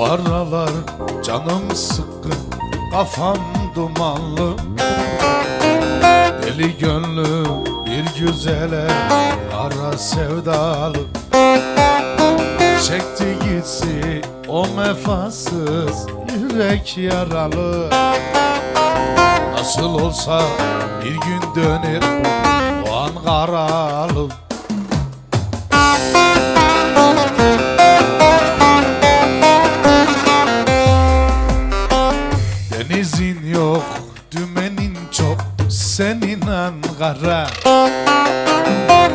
Aralar canım sıkkın Kafam dumanlı. Deli gönlü bir güzele Ara sevdalı. Çekti gitsi o mefasız Yürek yaralı. Nasıl olsa bir gün dönür O Ankara Ankara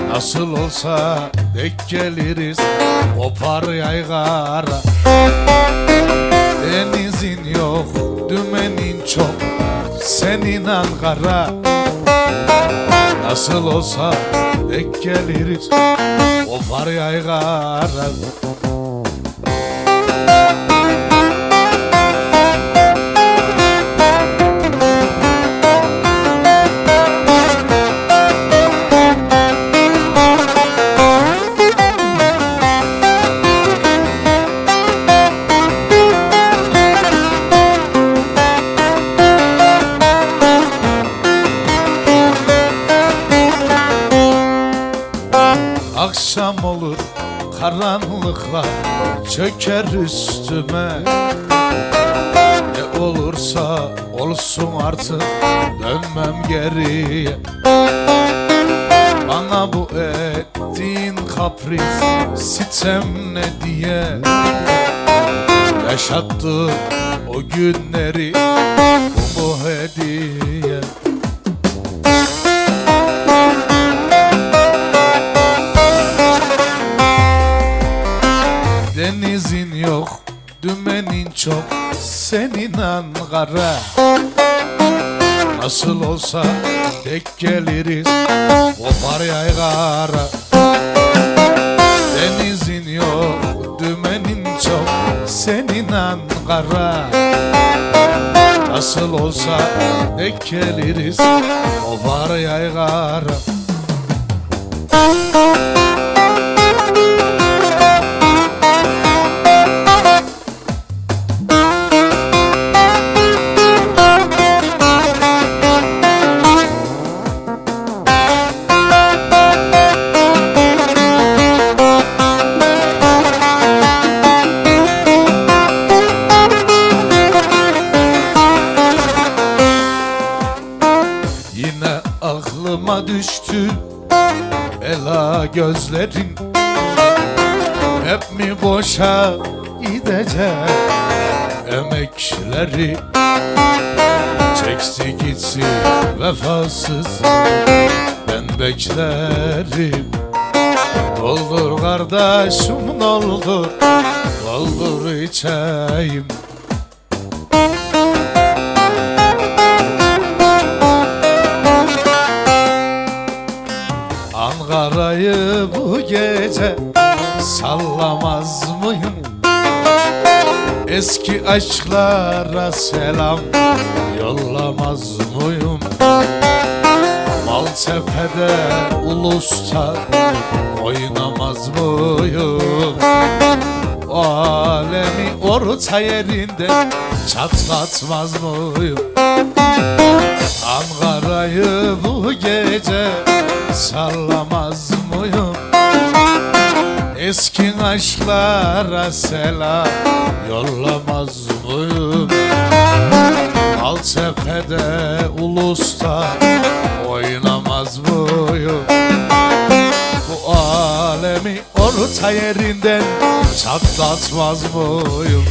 Nasıl olsa denk geliriz, kopar yaygara. Denizin yok, dümenin çok, senin Ankara Nasıl olsa denk geliriz, kopar yaygara Akşam olur karanlıklar çöker üstüme. Ne olursa olsun artık dönmem geriye. Bana bu ettiğin kapris sitem ne diye? Yaşattı o günleri bu mu hediye çok, senin Ankara Nasıl olsa tek geliriz, kopar yaygara Denizin yok, dümenin çok, senin Ankara Nasıl olsa tek geliriz, kopar yaygara aklıma düştü Ela gözlerin Hep mi boşa gidecek Emekleri Çekti gitsin vefasız Ben beklerim Doldur kardeşim doldur Doldur içeyim gece sallamaz mıyım? Eski aşklara selam yollamaz mıyım? Maltepe'de ulusta oynamaz mıyım? O alemi orta yerinde çatlatmaz mıyım? Ankara'yı bu gece Eski aşklara selam yollamaz mıyım? Maltepe'de ulusta oynamaz mıyım? Bu alemi orta yerinden çatlatmaz mıyım?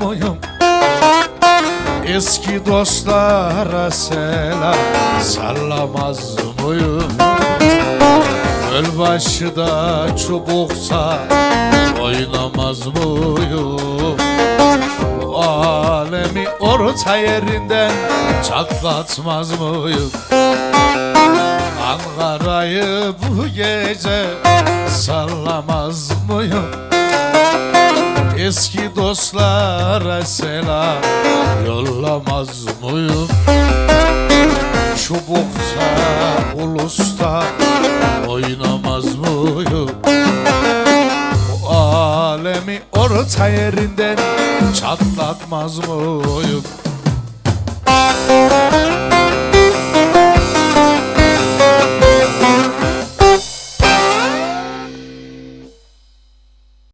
Mıyım? Eski dostlara selam sallamaz mıyım? Gölbaşı da çubuksa oynamaz mıyım? Bu alemi orta yerinden çatlatmaz mıyım? Ankara'yı bu gece sallamaz mıyım? Eski dostlara selam yollamaz mıyım? Çubukta, ulusta oynamaz mıyım? Bu alemi orta yerinden çatlatmaz mıyım?